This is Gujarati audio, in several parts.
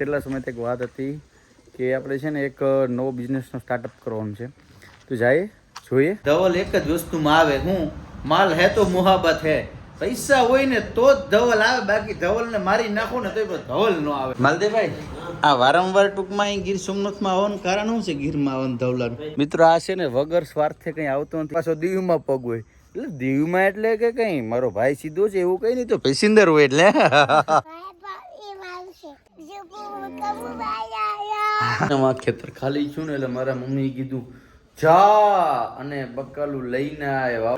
કેટલા સમયથી એક વાત હતી કે આપણે છે ને એક નવો બિઝનેસનો સ્ટાર્ટઅપ કરવાનો છે. તો જાય જોઈએ. ધવલ એક જ વસ્તુમાં આવે હું માલ હે તો મુહાબત હે. પૈસા હોય ને તો જ ધવલ આવે બાકી ધવલ ને મારી નાખો ને તો ધવલ ન આવે. માલદેવભાઈ આ વારંવાર ટૂંકમાં અહીં ગીર સોમનાથમાં આવવાનું કારણ શું છે ગીરમાં આવવાનું ધવલાનું? મિત્રો આ છે ને વગર સ્વાર્થે કંઈ આવતો નથી. પાછો દીવમાં પગ હોય. એટલે દીવમાં એટલે કે કઈ? મારો ભાઈ સીધો છે એવું કઈ નહીં તો પેસેન્જર હોય એટલે. એમાં ખેતર ખાલી છું ને એટલે મારા મમ્મીએ કીધું જા! અને બકાલું લઈને આવ્યા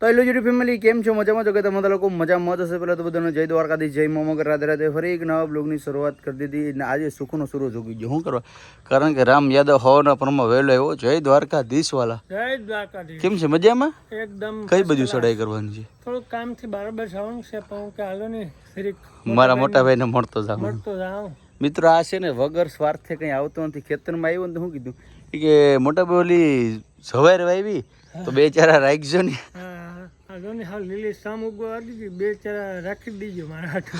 તો હેલો યુટ્યુબ ફેમિલી કેમ છો? મજામાં છો? કે તમે લોકો મજામાં હશે. પહેલાં તો બધાને જય દ્વારકાથી જય મોમગર રાધે રાધે. ફરી એક નવા બ્લોગની શરૂઆત કરી દીધી. અને આજે સુખનો સુરો ઉગી ગયો. શું કરવા? કારણ કે રામ યાદવ હવાના પરમાં વહેલો આવ્યો. જય દ્વારકાધીશ વાલા. જય દ્વારકાધીશ. કેમ છે? મજામાં? એકદમ કઈ બધું ચડાઈ કરવાની છે? થોડુંક કામથી બરાબર જવાનું છે પણ કે હાલો ને મારા મોટા ભાઈને મળતો જાવ મળતો જાઉં. મિત્રો આ છે ને વગર સ્વાર્થે કંઈ આવતો નથી. ખેતરમાં આવ્યો ને તો શું કીધું? કે મોટા ભાઈ ઓલી સવારે આવી તો બે ચારા રાખજો ને. હાલો ને હાલ લીલી સામ ઉગવા ગઈ બે ચાર રાખી દીજો મારા હાથ.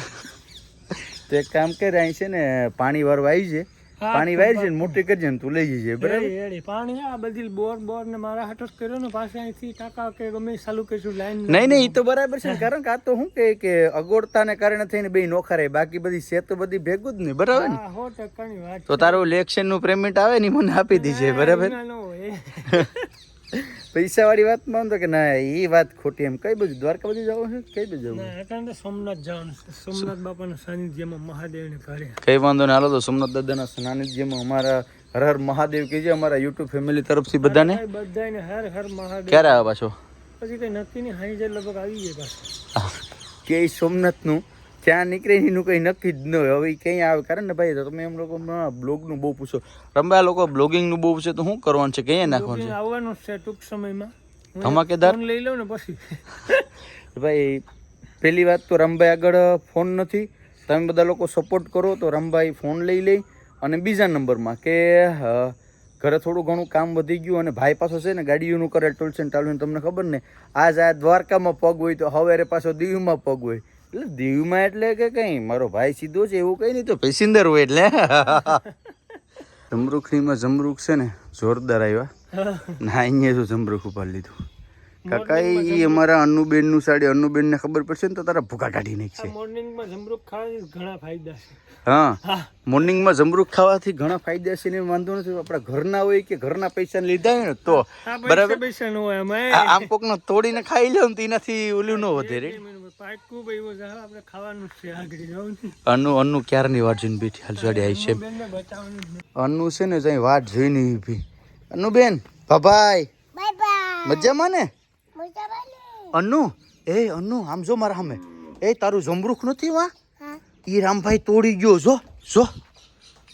તો એક કામ કરે અહીં છે ને પાણી વાળવા આવી છે. પાણી વાય છે ને મોટી કરજે ને તું લઈ જજે બરાબર. પાણી આ બધી બોર બોર ને મારા હાથો જ કર્યો ને પાસે અહીંથી ટાકા કે ગમે ચાલુ કરીશું લાઈન નહીં નહીં એ તો બરાબર છે કારણ કે આ તો શું કે કે અગોડતાને કારણે થઈને બે નોખા રહે બાકી બધી છે તો બધી ભેગું જ નહીં બરાબર ને? હા ટકાની વાત તો તારું ઇલેક્શનનું પેમેન્ટ આવે ને મને આપી દીજે બરાબર? ના, ના હોય. પૈસા વાળી વાતમાં તો કે ના એ વાત ખોટી એમ. કઈ બધું દ્વારકા બધું જવું છે કઈ બધું જવું? એટલે સોમનાથ જવાનું છે. સોમનાથ બાપાના સાનિધ્યમાં મહાદેવને ઘરે. કઈ વાંધો નહીં હાલો તો સોમનાથ દાદાના સાનિધ્યમાં અમારા હર હર મહાદેવ કહેજે અમારા યુટ્યુબ ફેમિલી તરફથી બધાને. બધાને હર હર મહાદેવ. ક્યારે આવે પાછો? પછી કઈ નક્કી નહીં હાઈ જાય લગભગ આવી જાય પાછો. કે સોમનાથનું ક્યાં નીકળે એનું કંઈ નક્કી જ ન હોય. હવે ક્યાં આવે કારણ ને ભાઈ? તો તમે એમ લોકો બ્લોગનું બહુ પૂછો. રંબા લોકો બ્લોગિંગનું બહુ પૂછે તો શું કરવાનું છે? ક્યાંય નાખવાનું છે? આવવાનું છે ટૂંક સમયમાં. ધમાકેદાર? લઈ લઉં ને પછી. ભાઈ પહેલી વાત તો રમભાઈ આગળ ફોન નથી. તમે બધા લોકો સપોર્ટ કરો તો રમભાઈ ફોન લઈ લે. અને બીજા નંબરમાં કે ઘરે થોડું ઘણું કામ વધી ગયું અને ભાઈ પાછો છે ને ગાડીઓનું કરે ટોલસેન ટાલું તમને ખબર ને? આજ આ દ્વારકામાં પગ હોય તો હવે પાછો દીવમાં પગ હોય. એટલે દીવમાં એટલે કે કંઈ? મારો ભાઈ સીધો છે એવું કંઈ નહીં તો પેસેન્જર હોય એટલે. જમરૂખડીમાં જમરૂખ છે ને જોરદાર આવ્યા. ના અહીંયા જો જમરૂખ ઉપાડી લીધું. કાકા એ અમારા અન્નુબેનનું સાડી અન્નુબેન ને ખબર પડશે ને તો તારા ભૂકા કાઢી નાખશે. મોર્નિંગમાં જમરૂખ ખાવાથી ઘણા ફાયદા છે. હા. મોર્નિંગ મોર્નિંગમાં જમરૂખ ખાવાથી ઘણા ફાયદા છે ને વાંધો નથી આપણા ઘરના હોય કે ઘરના પૈસા લીધા હોય ને તો બરાબર? પૈસા નો હોય આમ કોક તોડીને ખાઈ લે ને તો એનાથી ઓલું ન વધે રે. પાકું ભાઈ છે. આપણે ખાવાનું છે આગળ જવું ને અન્નુ અન્નુ ક્યારની વાટ જોઈને બેઠી હાલ આવી છે. અન્નુ છે ને જઈ વાટ જોઈને ઊભી અન્નુ બેન ભાભાઈ. મજામાં ને? અન્નુ એ અન્નુ આમ જો મારા સામે. એ તારું જમરૂખ નથી વા? એ રામભાઈ તોડી ગયો જો જો.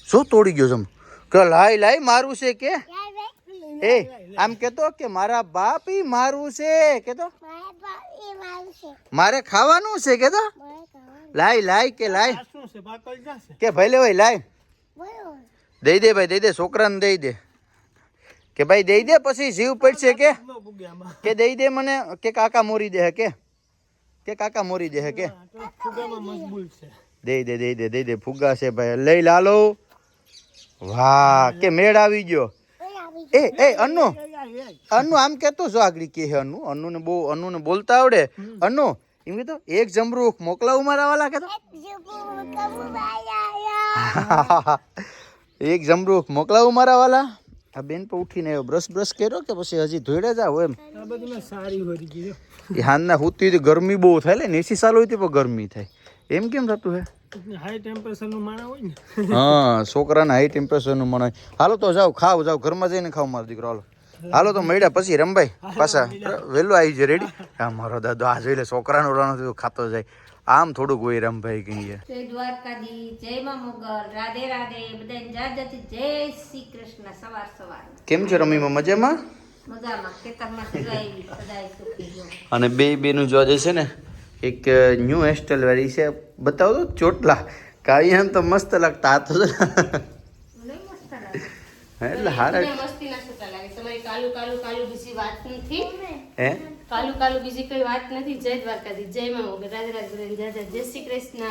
જો તોડી ગયો જમ કે લાય લાય મારું છે કે? એ આમ કેતો કે મારા બાપ ઈ મારું છે કેતો? મારે ખાવાનું છે કેતો? લાય લાય કે લાય. કે શું છે કે ભલે ભાઈ લાય. દઈ દે ભાઈ દઈ દે છોકરાને દઈ દે. કે ભાઈ દઈ દે પછી જીવ પડશે કે? કે દઈ દે મને કે કાકા મોરી દે કે? કે કાકા મોરી દે કે? આ તો ફુગામાં મજબૂત છે. દઈ દે દઈ દે દઈ દે ફુગા છે ભાઈ. લઈ લાલો. વાહ કે મેળ આવી ગયો. એ એ અનુ અન્નુ આમ કેતો જો આગળ કે હે અનુ અનુ ને બહુ અનુ ને બોલતા આવડે અનુ એમ કીધું એક જમરૂખ મોકલાવું મારા વાલા કેતો એક જમરૂખ મોકલાવું મારા વાલા આ બેન પર ઉઠીને આવ્યો બ્રશ બ્રશ કર્યો કે પછી હજી ધોઈડે જાવ એમ સારી ગઈ હુતી ગરમી બહુ થાય લે ને એસી સાલ હોય તો ગરમી થાય એમ કેમ થતું હે હાઈ ટેમ્પરેચરનું માણા હોય ને. હા છોકરાને હાઈ ટેમ્પરેચરનું મને હાલો તો જાઓ ખાવ જાઓ ઘરમાં જઈને ખાવ મારો દીકરો. હાલો. હાલો તો મળ્યા પછી રમભાઈ પાછા. વહેલું આવી જાય રેડી હા મારો દાદો આ જોઈ લે છોકરાનો રાણો ખાતો જાય. આમ થોડુંક હોય રમભાઈ કહીએ. જય દ્વારકાધી જય મા મોગલ રાધે રાધે બધાને જાત જય શ્રી કૃષ્ણ સવાર સવાર. કેમ છે રમીમાં? મજામાં? ખેતરમાં અને બે બેનું જોવા જશે ને એક ન્યૂ હેરસ્ટાઈલ વાળી છે. બતાવો તો ચોટલા. કાવી એમ તો મસ્ત લાગતા આ તો લાગે. એટલે હારા કાલુ કાલુ કાલુ બીજી વાત નથી? હે? કાલુ કાલુ બીજી કઈ વાત નથી? જય દ્વારકાધી જય માં રાજ રાજ બધાને જય શ્રી કૃષ્ણ.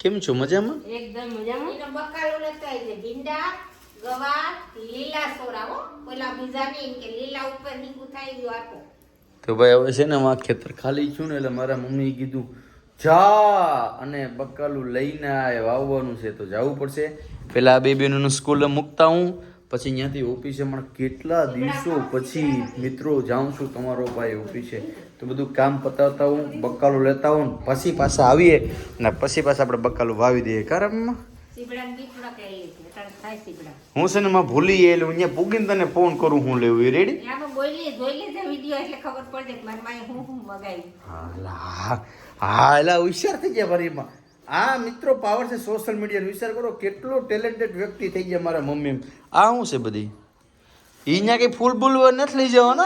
કેમ છો? મજામાં? એકદમ મજામાં. એનો બકાલો લેતા છે. ભીંડા ગવાર લીલા સોરા હો. પેલા બીજા નહીં કે લીલા ઉપર નીકું થાય ગયું આપો તો ભાઈ હવે છે ને આ ખેતર ખાલી છું ને એટલે મારા મમ્મીએ કીધું, જા! અને બકાલું લઈને વાવવાનું છે તો જવું પડશે. પેલા આ બે બેનોને સ્કૂલે મૂકતા હું, પછી ત્યાંથી ઓફિસે પણ કેટલા દિવસો પછી મિત્રો જાઉં છું તમારો ભાઈ ઓફિસે. તો બધું કામ પતાવતા હું, બકાલું લેતા હું પછી પાછા આવીએ. ને પછી પાછા આપણે બકાલું વાવી દઈએ. કારણ હું છે ને માં ભૂલી ગયેલું અહીંયા પૂગીને તને ફોન કરું હું લેવું રેડી એટલે હું હું હા હા હા હોશિયાર થઈ ગયા ભરીમાં આ મિત્રો પાવર છે સોશિયલ મીડિયાનો વિચાર કરો કેટલો ટેલેન્ટેડ વ્યક્તિ થઈ ગયા મારા મમ્મી આ શું છે બધી? અહીંયા કઈ ફૂલ બુલ નથી લઈ જવાનો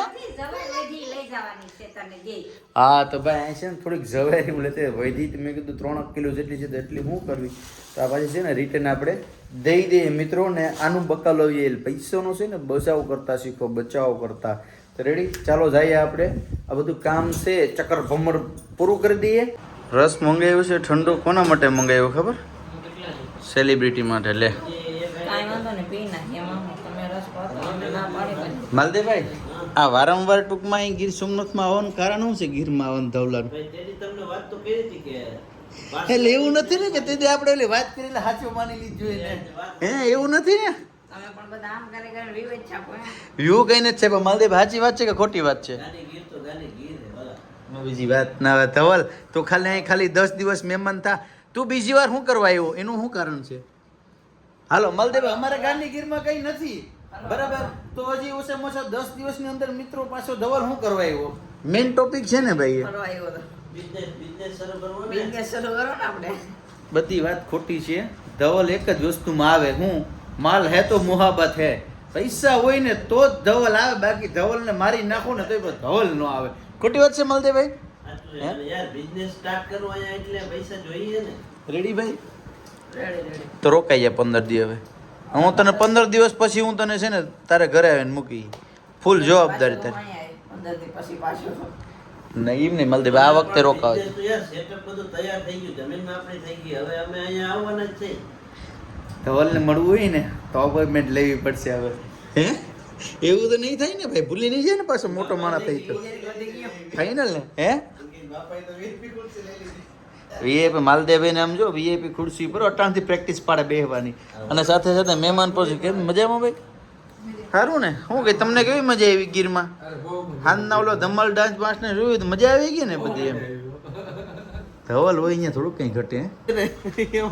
હા તો ભાઈ અહીં છે ને થોડીક ઝવેરી હું લેતે વૈધી. મેં કીધું ત્રણ કિલો જેટલી છે તો એટલી હું કરવી? તો આ પાછી છે ને રિટર્ન આપણે દઈ દઈએ મિત્રોને આનું બકા લઈએ. પૈસાનો છે ને બચાવ કરતા શીખો બચાવ કરતા. તો રેડી ચાલો જઈએ આપણે. આ બધું કામ છે ચક્કર ભમર પૂરું કરી દઈએ. રસ મંગાવ્યો છે ઠંડો કોના માટે મંગાવ્યો ખબર? સેલિબ્રિટી માટે લે. ના માલદેવભાઈ? આ વારંવાર ટૂંકમાં અહીં ગીર સોમનાથમાં આવવાનું કારણ શું છે ગીરમાં આવવાનું ધવલાનું? એટલે એવું નથી ને કે તે આપણે ઓલી વાત કરી એટલે સાચું માની લીધું જોઈએ હે એવું નથી ને? તમે પણ બધા આમ કરી કરીને વિવેક છાપો વ્યૂ કઈ નથી છે પણ માલદેવ સાચી વાત છે કે ખોટી વાત છે? બીજી વાત ના વાત ધવલ તો ખાલી અહીં ખાલી દસ દિવસ મહેમાન થા. તું બીજી વાર શું કરવા આવ્યો? એનું શું કારણ છે? હાલો માલદેવ અમારા ગામની ગીરમાં કઈ નથી. બરાબર? તો હજી ઓછા ઓછા દસ દિવસની અંદર મિત્રો પાછો ધવલ શું કરવા આવ્યો? મેઇન ટોપિક છે ને ભાઈ એ. ફરવા આવ્યો તો. બિઝનેસ શરૂ કરો ને આપણે. બધી વાત ખોટી છે. ધવલ એક જ વસ્તુમાં આવે. હું માલ હે તો મુહાબત હે. પૈસા હોય ને તો જ ધવલ આવે. બાકી ધવલને મારી નાખો ને તો ધવલ નો આવે. ખોટી વાત છે મલદેભાઈ યાર બિઝનેસ સ્ટાર્ટ કરવો એટલે પૈસા જોઈએ ને. રેડી ભાઈ? રેડી રેડી તો રોકાઈ જાય પંદર દી હવે. હું તને પંદર દિવસ પછી હું તને છે ને તારે ઘરે આવીને મૂકી. ફૂલ જવાબદારી તારી. પંદર દી પછી પાછું. નહીં એમ નહીં મલદીપ આ વખતે રોકાવ Business તો યાર સેટઅપ બધું તૈયાર થઈ ગયું જમીન આપણી થઈ ગઈ. હવે અમે અહીંયા આવવાના જ છે. ધવલને મળવું હોય ને તો અપોઇન્ટમેન્ટ લેવી પડશે હવે. હે? એવું તો નહીં થાય ને ભાઈ ભૂલી નહીં જાય ને પાછો મોટો માણસ થઈ તો. ફાઈનલ ને હે? વીઆઈપી માલદેવભાઈને આમ જો વીઆઈપી ખુરશી પર અટાણથી પ્રેક્ટિસ પાડે બેહવાની. અને સાથે સાથે મહેમાન પછી કેમ? મજામાં ભાઈ? સારું ને? શું કે તમને કેવી મજા આવી ગીરમાં? હાલના ઓલો ધમાલ ડાન્સ બાન્સ ને જોયું તો મજા આવી ગઈ ને બધી એમ? ધવલ હોય અહીંયા થોડુંક કંઈ ઘટે?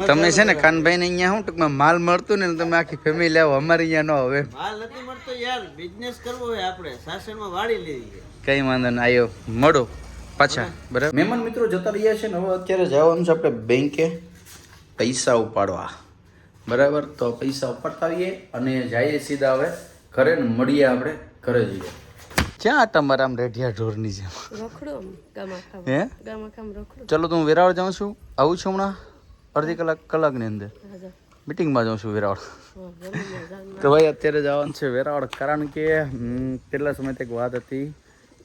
તમે છે ને કાનભાઈ ને અહીંયા શું ટૂંકમાં માલ મળતું ને તમે આખી ફેમિલી આવો અમારે અહીંયા ન હવે માલ નથી મળતો યાર બિઝનેસ કરવો હોય આપણે સાસણમાં વાળી લેવી કઈ વાંધો નહીં આવ્યો મળો. પાછા બરાબર? મહેમાન મિત્રો જતા રહ્યા છે ને હવે અત્યારે જવાનું છે આપણે બેંકે પૈસા ઉપાડવા. બરાબર? તો પૈસા ઉપાડતા આવીએ અને જઈએ સીધા હવે ઘરે ને મળીએ આપણે ઘરે જઈએ. ક્યાં તમારા આમ રેઢિયા ઢોરની જેમ? રખડો હે? ચલો તો હું વેરાવળ જાઉં છું. આવું છું હમણાં? અડધી કલાક કલાકની અંદર? મિટિંગમાં જાઉં છું વેરાવળ. તો ભાઈ અત્યારે જવાનું છે વેરાવળ. કારણ કે કેટલા સમયથી એક વાત હતી.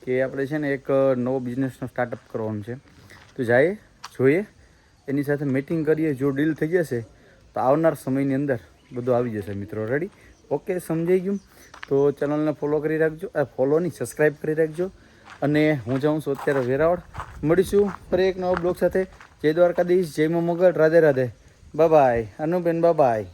કે આપણે છે ને એક નવો બિઝનેસનો સ્ટાર્ટઅપ કરવાનો છે. તો જઈએ, જોઈએ. એની સાથે મિટિંગ કરીએ, જો ડીલ થઈ જશે, તો આવનાર સમયની અંદર બધું આવી જશે. મિત્રો રેડી ઓકે સમજાઈ ગયું? તો ચેનલને ફોલો કરી રાખજો. ફોલો નહીં સબસ્ક્રાઈબ કરી રાખજો. અને હું જાઉં છું અત્યારે વેરાવળ. મળીશું ફરી એક નવા બ્લોગ સાથે. જય દ્વારકાધીશ, જય મા Radhe Radhe. Bye Anuben bye